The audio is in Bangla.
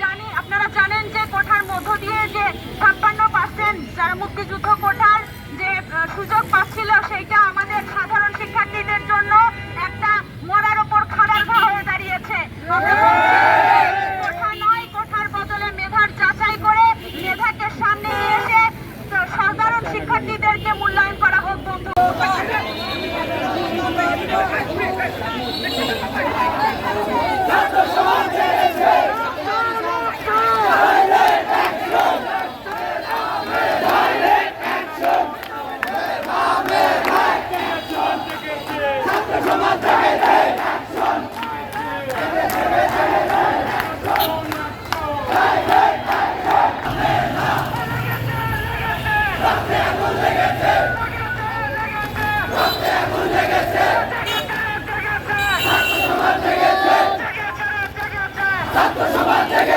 জানি আপনারা জানেন যে কোঠার মধ্য দিয়ে যে ছাপ্পান্ন পার্সেন্ট যারা মুক্তিযুদ্ধ মূল্যায়ন করা হোক বন্ধু। ছাত্র সমাজ থেকে